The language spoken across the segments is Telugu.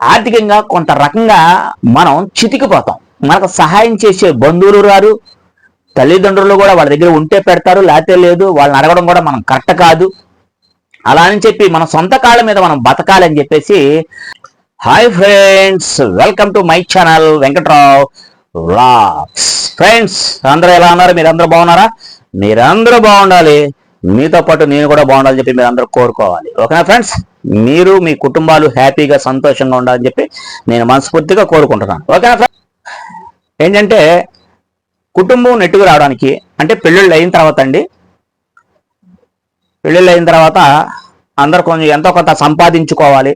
ఆర్థికంగా కొంత రకంగా మనం చితికిపోతాం. మనకు సహాయం చేసే బంధువులు రారు తల్లిదండ్రులు కూడా వాళ్ళ దగ్గర ఉంటే పెడతారు లేకపోతే లేదు వాళ్ళని అడగడం కూడా మనం కరెక్ట్ కాదు. అలా అని చెప్పి మన సొంత కాళ్ళ మీద మనం బతకాలని చెప్పేసి hi friends welcome to my channel Venkatrao vlogs. Friends అందరూ ఎలా ఉన్నారు? మీరందరూ బాగున్నారా? మీరందరూ బాగుండాలి. మీతో పాటు నేను కూడా బాగుండాలని చెప్పి మీరందరూ కోరుకోవాలి. ఓకేనా ఫ్రెండ్స్? మీరు మీ కుటుంబాలు హ్యాపీగా సంతోషంగా ఉండాలని చెప్పి నేను మనస్ఫూర్తిగా కోరుకుంటున్నాను. ఓకేనా ఏంటంటే కుటుంబం నెట్టుకు రావడానికి అంటే పెళ్ళిళ్ళు అయిన తర్వాత అండి పెళ్ళిళ్ళు అయిన తర్వాత అందరు కొంచెం ఎంతో కొంత సంపాదించుకోవాలి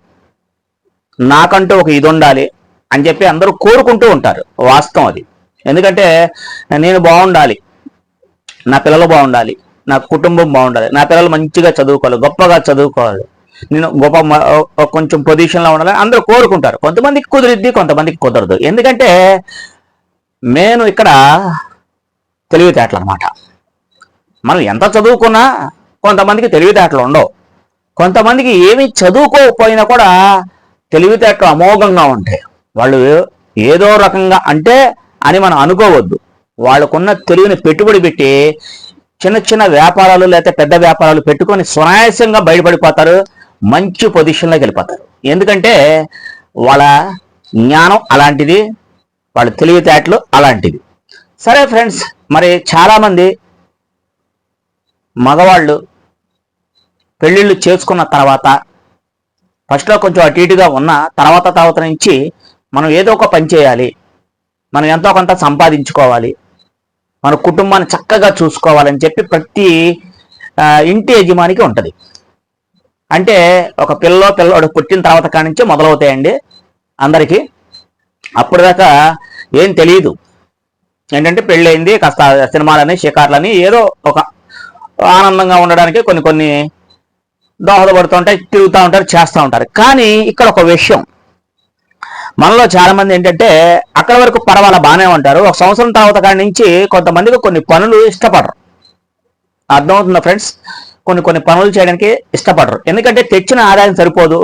నాకంటూ ఒక ఇది ఉండాలి అని చెప్పి అందరూ కోరుకుంటూ ఉంటారు. వాస్తవం అది. ఎందుకంటే నేను బాగుండాలి నా పిల్లలు బాగుండాలి నా కుటుంబం బాగుండాలి నా పిల్లలు మంచిగా చదువుకోవాలి గొప్పగా చదువుకోవాలి. నేను గొప్ప కొంచెం పొజిషన్లో ఉండాలి అందరూ కోరుకుంటారు. కొంతమందికి కుదిరిద్ది కొంతమందికి కుదరదు. ఎందుకంటే నేను ఇక్కడ తెలివితేటలు అనమాట మనం ఎంత చదువుకున్నా కొంతమందికి తెలివితేటలు ఉండవు. కొంతమందికి ఏమి చదువుకోకపోయినా కూడా తెలివితేటలు అమోఘంగా ఉంటాయి. వాళ్ళు ఏదో రకంగా అంటే అని మనం అనుకోవద్దు. వాళ్ళకున్న తెలివిని పెట్టుబడి పెట్టి చిన్న చిన్న వ్యాపారాలు లేకపోతే పెద్ద వ్యాపారాలు పెట్టుకొని సునాయాసంగా బయటపడిపోతారు. మంచి పొజిషన్లోకి వెళ్ళిపోతారు. ఎందుకంటే వాళ్ళ జ్ఞానం అలాంటిది వాళ్ళ తెలివితేటలు అలాంటివి సరే ఫ్రెండ్స్ మరి చాలామంది మగవాళ్ళు పెళ్ళిళ్ళు చేసుకున్న తర్వాత ఫస్ట్లో కొంచెం అటు ఇటుగా ఉన్న తర్వాత తర్వాత నుంచి మనం ఏదో ఒక పని చేయాలి. మనం ఎంతో కొంత సంపాదించుకోవాలి. మన కుటుంబాన్ని చక్కగా చూసుకోవాలని చెప్పి ప్రతి ఇంటి యజమానికి ఉంటుంది. అంటే ఒక పిల్లో పిల్లవాడు పుట్టిన తర్వాత కాడి నుంచే మొదలవుతాయండి అందరికీ. అప్పుడు దాకా ఏం తెలియదు ఏంటంటే పెళ్ళయింది కాస్త సినిమాలని షికార్లని ఏదో ఒక ఆనందంగా ఉండడానికి కొన్ని కొన్ని దోహదపడుతూ ఉంటాయి తిరుగుతూ ఉంటారు చేస్తూ ఉంటారు. కానీ ఇక్కడ ఒక విషయం. మనలో చాలామంది ఏంటంటే అక్కడ వరకు పర్వాలా బాగానే ఉంటారు. ఒక సంవత్సరం తర్వాత కాడి నుంచి కొంతమందికి కొన్ని పనులు ఇష్టపడరు. అర్థమవుతుందా ఫ్రెండ్స్? కొన్ని కొన్ని పనులు చేయడానికి ఇష్టపడరు. ఎందుకంటే తెచ్చిన ఆదాయం సరిపోదు.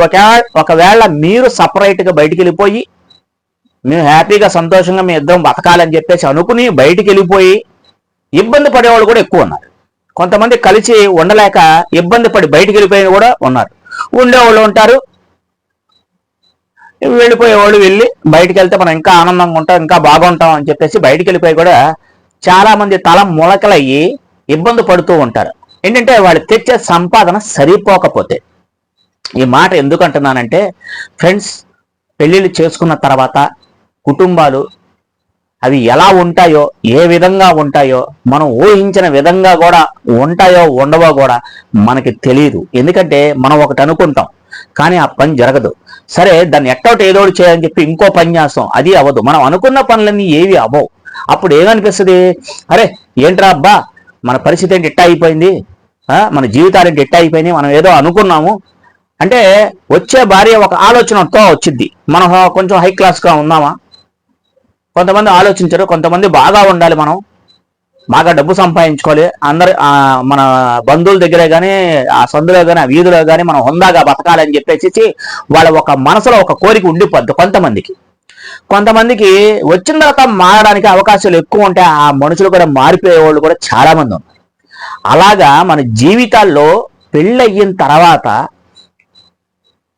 ఒకవేళ మీరు సపరేట్గా బయటికి వెళ్ళిపోయి మేము హ్యాపీగా సంతోషంగా మీ ఇద్దరం బతకాలని చెప్పేసి అనుకుని బయటికి వెళ్ళిపోయి ఇబ్బంది పడేవాళ్ళు కూడా ఎక్కువ ఉన్నారు. కొంతమంది కలిసి ఉండలేక ఇబ్బంది పడి బయటికి వెళ్ళిపోయిన కూడా ఉన్నారు. ఉండేవాళ్ళు ఉంటారు. వెళ్ళిపోయేవాళ్ళు వెళ్ళి బయటికి వెళ్తే మనం ఇంకా ఆనందంగా ఉంటాం ఇంకా బాగుంటాం అని చెప్పేసి బయటికి వెళ్ళిపోయి కూడా చాలా మంది తల మొలకలయ్యి ఇబ్బంది పడుతూ ఉంటారు. ఏంటంటే వాళ్ళు తెచ్చే సంపాదన సరిపోకపోతే. ఈ మాట ఎందుకు అంటున్నానంటే ఫ్రెండ్స్ పెళ్ళిళ్ళు చేసుకున్న తర్వాత కుటుంబాలు అవి ఎలా ఉంటాయో ఏ విధంగా ఉంటాయో మనం ఊహించిన విధంగా కూడా ఉంటాయో ఉండవో కూడా మనకి తెలియదు ఎందుకంటే మనం ఒకటి అనుకుంటాం కానీ ఆ పని జరగదు. సరే దాన్ని ఎట్టోటి ఏదో ఒకటి చేయాలని చెప్పి ఇంకో పని చేస్తాం అది అవ్వదు. మనం అనుకున్న పనులన్నీ ఏవి అవ్వవు. అప్పుడు ఏమనిపిస్తుంది? అరే ఏంట్రా అబ్బా మన పరిస్థితి ఏంటి? ఇట్టా అయిపోయింది? మన జీవితాలు ఏంటి? ఇట్టా అయిపోయింది మనం ఏదో అనుకున్నాము. అంటే వచ్చే భార్య ఒక ఆలోచనతో వచ్చింది. మనం కొంచెం హై క్లాస్గా ఉందామా కొంతమంది ఆలోచించరు. కొంతమంది బాగా ఉండాలి మనం. బాగా డబ్బు సంపాదించుకోవాలి. అందరి మన బంధువుల దగ్గరే కానీ ఆ సందులో కానీ ఆ వీధిలో కానీ మనం హుందాగా బతకాలని చెప్పేసి వాళ్ళ ఒక మనసులో ఒక కోరిక ఉండిపోద్ది కొంతమందికి. కొంతమందికి వచ్చిన తర్వాత మారడానికి అవకాశాలు ఎక్కువ ఉంటాయి ఆ మనుషులు కూడా మారిపోయే వాళ్ళు కూడా చాలా మంది ఉన్నారు. అలాగా మన జీవితాల్లో పెళ్ళయిన తర్వాత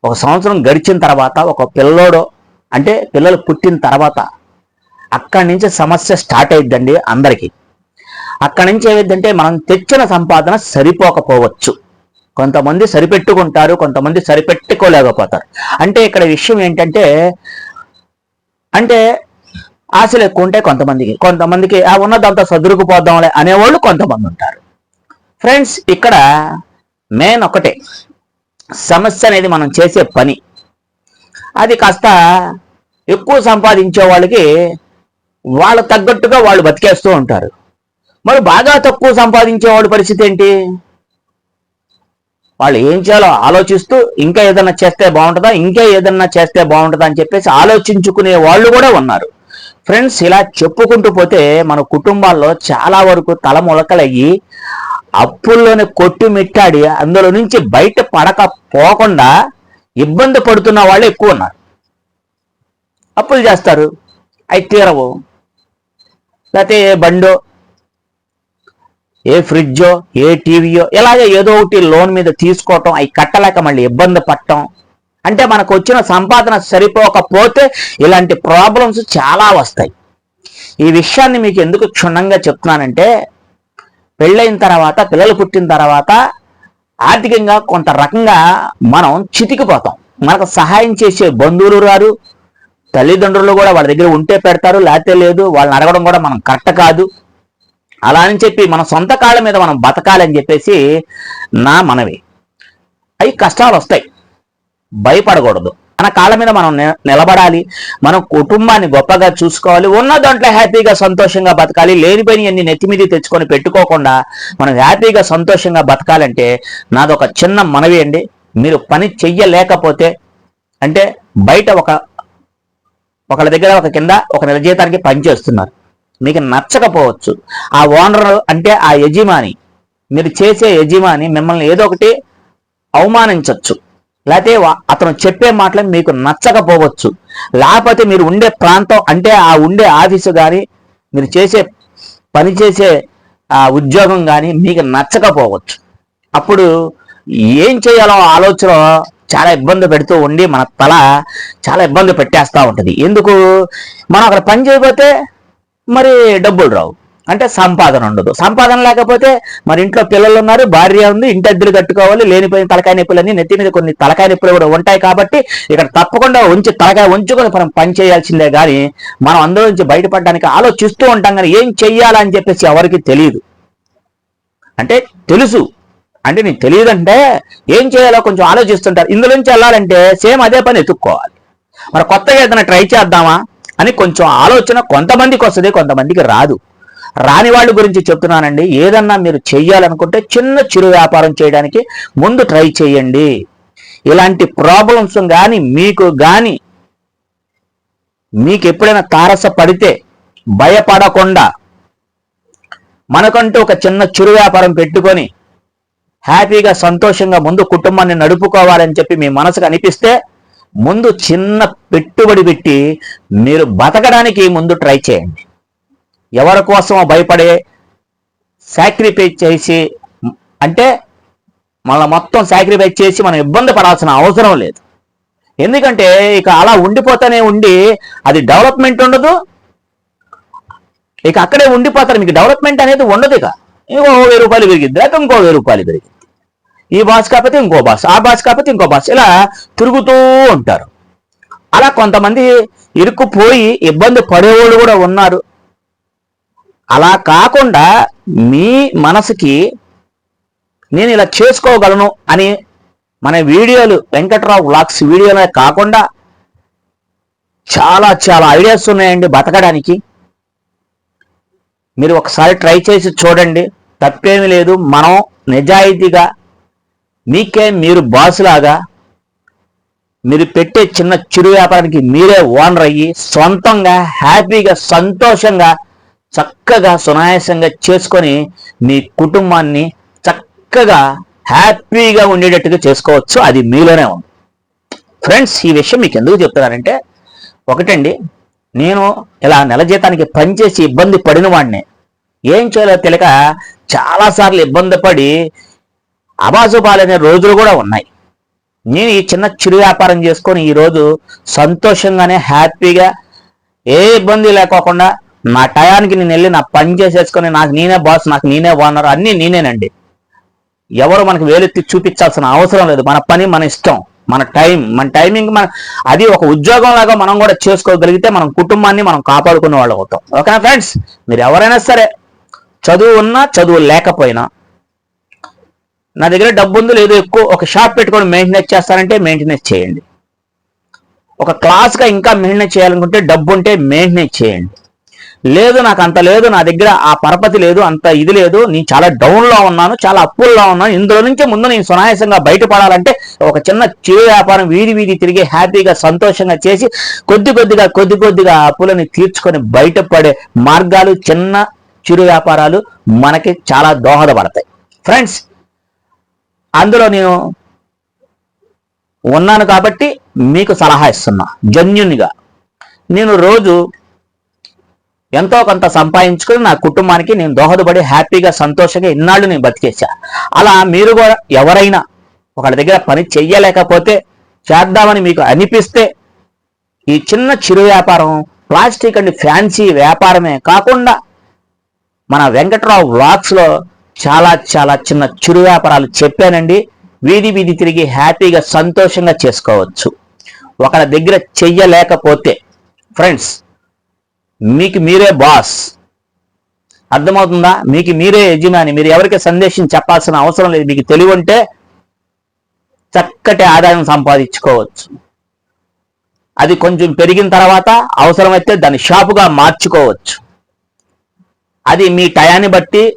ఒక సంవత్సరం గడిచిన తర్వాత ఒక పిల్లోడో అంటే పిల్లలు పుట్టిన తర్వాత అక్కడి నుంచి సమస్య స్టార్ట్ అయిద్దండి అందరికీ. అక్కడి నుంచి ఏమైందంటే మనం తెచ్చిన సంపాదన సరిపోకపోవచ్చు. కొంతమంది సరిపెట్టుకుంటారు కొంతమంది సరిపెట్టుకోలేకపోతారు. అంటే ఇక్కడ విషయం ఏంటంటే అంటే ఆశలు ఎక్కువ ఉంటాయి కొంతమందికి కొంతమందికి ఆ ఉన్నదంతా సదురుకుపోద్దాంలే అనేవాళ్ళు కొంతమంది ఉంటారు. ఫ్రెండ్స్ ఇక్కడ మెయిన్ ఒకటే. సమస్య అనేది మనం చేసే పని. అది కాస్త ఎక్కువ సంపాదించే వాళ్ళకి వాళ్ళ తగ్గట్టుగా వాళ్ళు బతికేస్తూ ఉంటారు. మరి బాగా తక్కువ సంపాదించే వాళ్ళ పరిస్థితి ఏంటి? వాళ్ళు ఏం చేయాలో ఆలోచిస్తూ ఇంకా ఏదన్నా చేస్తే బాగుంటుందా ఇంకా ఏదన్నా చేస్తే బాగుంటుందా అని చెప్పేసి ఆలోచించుకునే వాళ్ళు కూడా ఉన్నారు. ఫ్రెండ్స్ ఇలా చెప్పుకుంటూ పోతే మన కుటుంబాల్లో చాలా వరకు తలములకలయ్యి అప్పుల్లోనే కొట్టుమిట్టాడి అందులో నుంచి బయట పడక పోకుండా ఇబ్బంది పడుతున్న వాళ్ళు ఎక్కువ ఉన్నారు. అప్పులు చేస్తారు. అవి తీరవు. లేకపోతే బండో ఏ ఫ్రిడ్జో ఏ టీవీయో ఇలాగే ఏదో ఒకటి లోన్ మీద తీసుకోవటం అవి కట్టలేక మళ్ళీ ఇబ్బంది పడటం. అంటే మనకు వచ్చిన సంపాదన సరిపోకపోతే ఇలాంటి ప్రాబ్లమ్స్ చాలా వస్తాయి. ఈ విషయాన్ని మీకు ఎందుకు క్షుణ్ణంగా చెప్తున్నానంటే పెళ్ళైన తర్వాత పిల్లలు పుట్టిన తర్వాత ఆర్థికంగా కొంత రకంగా మనం చితికిపోతాం. మనకు సహాయం చేసే బంధువులు రారు తల్లిదండ్రులు కూడా వాళ్ళ దగ్గర ఉంటే పెడతారు లేకపోతే లేదు వాళ్ళని అడగడం కూడా మనం కరెక్ట్ కాదు. అలా అని చెప్పి మన సొంత కాళ్ళ మీద మనం బతకాలని చెప్పేసి నా మనవి. అవి కష్టాలు వస్తాయి. భయపడకూడదు. మన కాళ్ళ మీద మనం నిలబడాలి. మనం కుటుంబాన్ని గొప్పగా చూసుకోవాలి. ఉన్న దాంట్లో హ్యాపీగా సంతోషంగా బతకాలి. లేనిపోయిన అన్ని నెత్తి మీద తెచ్చుకొని పెట్టుకోకుండా మనం హ్యాపీగా సంతోషంగా బతకాలంటే నాదొక చిన్న మనవి అండి. మీరు పని చెయ్యలేకపోతే అంటే బయట ఒక ఒకళ్ళ దగ్గర ఒక కింద ఒక నెల జీతానికి పని చేస్తున్నారు. మీకు నచ్చకపోవచ్చు. ఆ ఓనర్ అంటే ఆ యజమాని మీరు చేసే యజమాని మిమ్మల్ని ఏదో ఒకటి అవమానించవచ్చు లేకపోతే అతను చెప్పే మాటలు మీకు నచ్చకపోవచ్చు. లేకపోతే మీరు ఉండే ప్రాంతం అంటే ఆ ఉండే ఆఫీసు కానీ మీరు చేసే పని చేసే ఆ ఉద్యోగం కానీ మీకు నచ్చకపోవచ్చు. అప్పుడు ఏం చేయాలో ఆలోచన చాలా ఇబ్బంది పెడుతూ ఉండి మన తల చాలా ఇబ్బంది పెట్టేస్తూ ఉంటుంది. ఎందుకు? మనం అక్కడ పని చేయకపోతే మరి డబ్బులు రావు. అంటే సంపాదన ఉండదు. సంపాదన లేకపోతే మరి ఇంట్లో పిల్లలు ఉన్నారు భార్య ఉంది ఇంటి అద్దెలు కట్టుకోవాలి లేనిపోయిన తలకాయ నొప్పులన్నీ నెత్తి మీద కొన్ని తలకాయ నొప్పులు కూడా ఉంటాయి కాబట్టి ఇక్కడ తప్పకుండా ఉంచి తలకాయ ఉంచుకొని మనం పని చేయాల్సిందే కానీ మనం అందరి నుంచి బయటపడడానికి ఆలోచిస్తూ ఉంటాం కానీ ఏం చెయ్యాలని చెప్పేసి ఎవరికి తెలియదు అంటే తెలుసు. అంటే నీకు తెలియదంటే ఏం చేయాలో కొంచెం ఆలోచిస్తుంటారు. ఇందులో నుంచి వెళ్ళాలంటే సేమ్ అదే పని ఎత్తుక్కోవాలి. మరి కొత్తగా ఏదైనా ట్రై చేద్దామా? అని కొంచెం ఆలోచన కొంతమందికి వస్తుంది కొంతమందికి రాదు. రాని వాళ్ళ గురించి చెప్తున్నానండి. ఏదన్నా మీరు చెయ్యాలనుకుంటే చిన్న చిరు వ్యాపారం చేయడానికి ముందు ట్రై చేయండి. ఇలాంటి ప్రాబ్లమ్స్ కానీ మీకు కానీ మీకు ఎప్పుడైనా తారస పడితే భయపడకుండా మనకంటూ ఒక చిన్న చిరు వ్యాపారం పెట్టుకొని హ్యాపీగా సంతోషంగా ముందు కుటుంబాన్ని నడుపుకోవాలని చెప్పి మీ మనసుకు అనిపిస్తే ముందు చిన్న పెట్టుబడి పెట్టి మీరు బతకడానికి ముందు ట్రై చేయండి. ఎవరి కోసమో భయపడే సాక్రిఫైస్ చేసి అంటే మళ్ళీ మొత్తం సాక్రిఫైస్ చేసి మనం ఇబ్బంది పడాల్సిన అవసరం లేదు. ఎందుకంటే ఇక అలా ఉండిపోతానే ఉండి అది డెవలప్మెంట్ ఉండదు. ఇక అక్కడే ఉండిపోతారు. మీకు డెవలప్మెంట్ అనేది ఉండదు ఇక. ఇంకో వెయ్యి రూపాయలు పెరిగిద్ది లేక ఇంకో వెయ్యి రూపాయలు పెరిగింది ఈ భాష కాకపోతే ఇంకో బాస్ ఆ భాష కాకపోతే ఇంకో బాస్ ఇలా తిరుగుతూ ఉంటారు. అలా కొంతమంది ఇరుక్కుపోయి ఇబ్బంది పడేవాళ్ళు కూడా ఉన్నారు. అలా కాకుండా మీ మనసుకి నేను ఇలా చేసుకోగలను అని మన వీడియోలు వెంకట్రావు వ్లాగ్స్ వీడియోలే కాకుండా చాలా చాలా ఐడియాస్ ఉన్నాయండి బతకడానికి. మీరు ఒకసారి ట్రై చేసి చూడండి. తప్పేమీ లేదు. మనం నిజాయితీగా మీకే మీరు బాసులాగా మీరు పెట్టే చిన్న చిరు వ్యాపారానికి మీరే ఓనర్ అయ్యి సొంతంగా హ్యాపీగా సంతోషంగా చక్కగా సునాయాసంగా చేసుకొని మీ కుటుంబాన్ని చక్కగా హ్యాపీగా ఉండేటట్టుగా చేసుకోవచ్చు. అది మీలోనే ఉంది. ఫ్రెండ్స్ ఈ విషయం మీకు ఎందుకు చెప్తున్నానంటే ఒకటండి నేను ఇలా నెల జీతానికి పనిచేసి ఇబ్బంది పడిన వాడిని. ఏం చేయాలో తెలియక చాలాసార్లు ఇబ్బంది పడి అబాజుబాలనే రోజులు కూడా ఉన్నాయి. నేను ఈ చిన్న చిరు వ్యాపారం చేసుకొని ఈరోజు సంతోషంగానే హ్యాపీగా ఏ ఇబ్బంది లేకోకుండా నా టయానికి నేను వెళ్ళి నా పని చేసేసుకొని నాకు నేనే బాస్ నాకు నేనే ఓనర్ అన్నీ నేనేనండి. ఎవరు మనకు వేలెత్తి చూపించాల్సిన అవసరం లేదు. మన పని మన ఇష్టం మన టైం మన టైమింగ్ మన అది ఒక ఉద్యోగం లాగా మనం కూడా చేసుకోగలిగితే మనం కుటుంబాన్ని మనం కాపాడుకునే వాళ్ళు అవుతాం. ఓకేనా ఫ్రెండ్స్? మీరు ఎవరైనా సరే చదువు ఉన్నా చదువు లేకపోయినా నా దగ్గర డబ్బు ఉందో లేదు ఎక్కువ ఒక షాప్ పెట్టుకొని మెయింటెనెన్స్ చేస్తారంటే మెయింటెనెన్స్ చేయండి. ఒక క్లాస్గా ఇంకా మెయింటెనెన్స్ చేయాలనుకుంటే డబ్బు ఉంటే మెయింటెనెన్స్ చేయండి. లేదు నాకు అంత లేదు నా దగ్గర ఆ పరపతి లేదు అంత ఇది లేదు నేను చాలా డౌన్లో ఉన్నాను చాలా అప్పుల్లో ఉన్నాను ఇందులో నుంచి ముందు నేను సునాయాసంగా బయటపడాలంటే ఒక చిన్న చిరు వ్యాపారం వీధి వీధి తిరిగి హ్యాపీగా సంతోషంగా చేసి కొద్ది కొద్దిగా కొద్ది కొద్దిగా అప్పులని తీర్చుకొని బయటపడే మార్గాలు చిన్న చిరు వ్యాపారాలు మనకి చాలా దోహదపడతాయి. ఫ్రెండ్స్ అందులో నేను ఉన్నాను కాబట్టి మీకు సలహా ఇస్తున్నా. జన్యునిగా. నేను రోజు ఎంతో కొంత సంపాదించుకుని నా కుటుంబానికి నేను దోహదపడి హ్యాపీగా సంతోషంగా ఇన్నాళ్ళు నేను బతికేసా. అలా మీరు కూడా ఎవరైనా ఒకళ్ళ దగ్గర పని చెయ్యలేకపోతే చేద్దామని మీకు అనిపిస్తే ఈ చిన్న చిరు వ్యాపారం ప్లాస్టిక్ అండ్ ఫ్యాన్సీ వ్యాపారమే కాకుండా మన వెంకట్రావు వాక్స్లో చాలా చాలా చిన్న చిరు వ్యాపారాలు చెప్పానండి. వీధి వీధి తిరిగి హ్యాపీగా సంతోషంగా చేసుకోవచ్చు. ఒకరి దగ్గర చెయ్యలేకపోతే ఫ్రెండ్స్ మీకు మీరే బాస్. అర్థమవుతుందా? మీకు మీరే యజమాని. మీరు ఎవరికి సందేశం చెప్పాల్సిన అవసరం లేదు. మీకు తెలివి ఉంటే చక్కటి ఆదాయం సంపాదించుకోవచ్చు. అది కొంచెం పెరిగిన తర్వాత అవసరమైతే దాన్ని షాపుగా మార్చుకోవచ్చు. అది మీ టయాన్ని బట్టి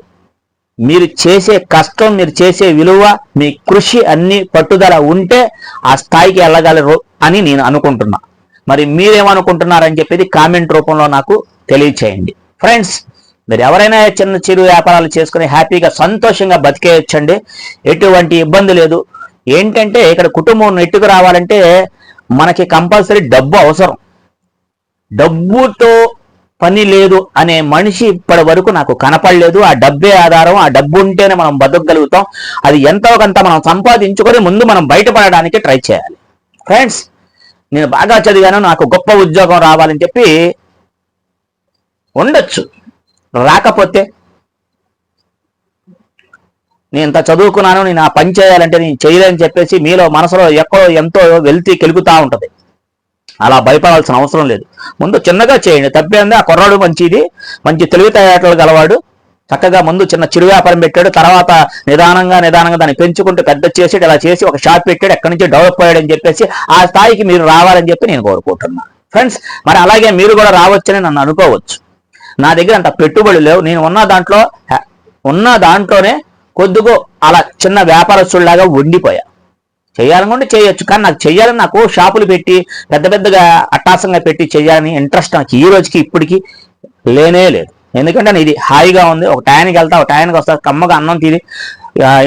మీరు చేసే కష్టం మీరు చేసే విలువ మీ కృషి అన్ని పట్టుదల ఉంటే ఆ స్థాయికి వెళ్ళగలరు అని నేను అనుకుంటున్నా. మరి మీరేమనుకుంటున్నారని చెప్పేది కామెంట్ రూపంలో నాకు తెలియచేయండి. ఫ్రెండ్స్ మీరు ఎవరైనా చిన్న చిరు వ్యాపారాలు చేసుకుని హ్యాపీగా సంతోషంగా బతికేయచ్చండి. ఎటువంటి ఇబ్బంది లేదు. ఏంటంటే ఇక్కడ కుటుంబం నెట్టుకు రావాలంటే మనకి కంపల్సరీ డబ్బు అవసరం. డబ్బుతో పని లేదు అనే మనిషి ఇప్పటి వరకు నాకు కనపడలేదు. ఆ డబ్బే ఆధారం ఆ డబ్బు ఉంటేనే మనం బతకగలుగుతాం. అది ఎంతో కొంత మనం సంపాదించుకొని ముందు మనం బయటపడడానికి ట్రై చేయాలి. ఫ్రెండ్స్ నేను బాగా చదివాను నాకు గొప్ప ఉద్యోగం రావాలని చెప్పి ఉండొచ్చు. రాకపోతే నేను ఇంత చదువుకున్నాను నేను ఆ పని చేయాలంటే నేను చేయలేని చెప్పేసి మీలో మనసులో ఎక్కడో ఎంతో వెళ్తీ కెలుగుతూ ఉంటుంది. అలా భయపడాల్సిన అవసరం లేదు. ముందు చిన్నగా చేయండి. తప్పేంది ఆ కుర్రాడు మంచిది మంచి తెలివితేటలు గలవాడు. చక్కగా ముందు చిన్న చిరు వ్యాపారం పెట్టాడు. తర్వాత నిదానంగా నిదానంగా దాన్ని పెంచుకుంటూ పెద్ద చేసి ఇలా చేసి ఒక షాప్ పెట్టాడు. ఎక్కడి నుంచి డెవలప్ అయ్యాడని చెప్పేసి ఆ స్థాయికి మీరు రావాలని చెప్పి నేను కోరుకుంటున్నాను ఫ్రెండ్స్ మరి అలాగే మీరు కూడా రావచ్చని నన్ను అనుకోవచ్చు. నా దగ్గర అంత పెట్టుబడి లేవు. నేను ఉన్న దాంట్లో ఉన్న దాంట్లోనే కొద్దిగో అలా చిన్న వ్యాపారస్తుల్లాగా ఉండిపోయా. చేయాలనుకుంటే చేయొచ్చు. కానీ నాకు చెయ్యాలని నాకు షాపులు పెట్టి పెద్ద పెద్దగా అట్టాసంగా పెట్టి చేయాలని ఇంట్రెస్ట్ నాకు ఈ రోజుకి ఇప్పటికి లేనే లేదు. ఎందుకంటే నేను ఇది హాయిగా ఉంది. ఒక టయానికి వెళ్తా ఒక టయానికి వస్తా కమ్మగా అన్నం తీరి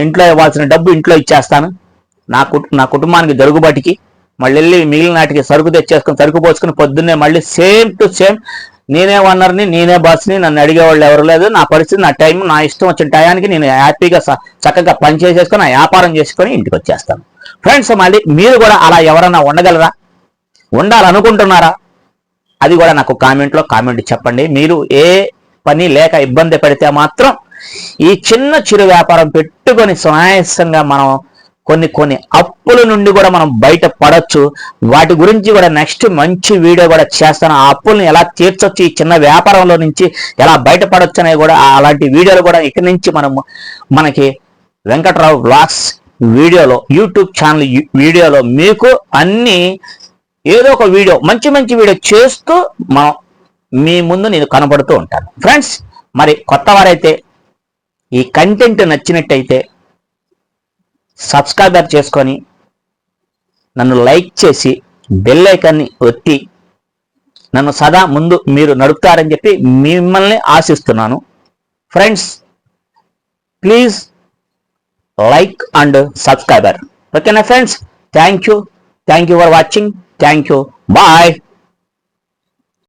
ఇంట్లో ఇవ్వాల్సిన డబ్బు ఇంట్లో ఇచ్చేస్తాను. నా నా కుటుంబానికి జరుగుబాటికి మళ్ళీ వెళ్ళి మిగిలిన నాటికి సరుకు తెచ్చేసుకుని సరుకు పోసుకుని పొద్దున్నే మళ్ళీ సేమ్ టు సేమ్ నేనే వన్నర్ని నేనే బాస్ని నన్ను అడిగేవాళ్ళు ఎవరు లేదు. నా పరిస్థితి నా టైం నా ఇష్టం వచ్చిన టయానికి నేను హ్యాపీగా స- చక్కగా పని చేసేసుకొని నా వ్యాపారం చేసుకొని ఇంటికి వచ్చేస్తాను. ఫ్రెండ్స్ మళ్ళీ మీరు కూడా అలా ఎవరన్నా ఉండగలరా? ఉండాలనుకుంటున్నారా? అది కూడా నాకు కామెంట్లో కామెంట్ చెప్పండి. మీరు ఏ పని లేక ఇబ్బంది పడితే మాత్రం ఈ చిన్న చిరు వ్యాపారం పెట్టుకొని సునాయాసంగా మనం కొన్ని కొన్ని అప్పుల నుండి కూడా మనం బయట పడొచ్చు వాటి గురించి కూడా నెక్స్ట్ మంచి వీడియో కూడా చేస్తాను. ఆ అప్పుల్ని ఎలా తీర్చొచ్చు? ఈ చిన్న వ్యాపారంలో నుంచి ఎలా బయటపడొచ్చు అనేది కూడా అలాంటి వీడియోలు కూడా ఇక్కడి నుంచి మనము మనకి వెంకట్రావు బ్లాగ్స్ వీడియోలో యూట్యూబ్ ఛానల్ వీడియోలో మీకు అన్ని ఏదో ఒక వీడియో మంచి మంచి వీడియో చేస్తూ మనం మీ ముందు నేను కనబడుతూ ఉంటాను. ఫ్రెండ్స్ మరి కొత్త వారైతే ఈ కంటెంట్ నచ్చినట్టయితే సబ్స్క్రైబర్ చేసుకొని నన్ను లైక్ చేసి బెల్ ఐకాన్ని ఒత్తి నన్ను సదా ముందు మీరు నడుపుతారని చెప్పి మిమ్మల్ని ఆశిస్తున్నాను. Friends please like and subscriber. Okay my friends thank you. Thank you for watching. Thank you. Bye.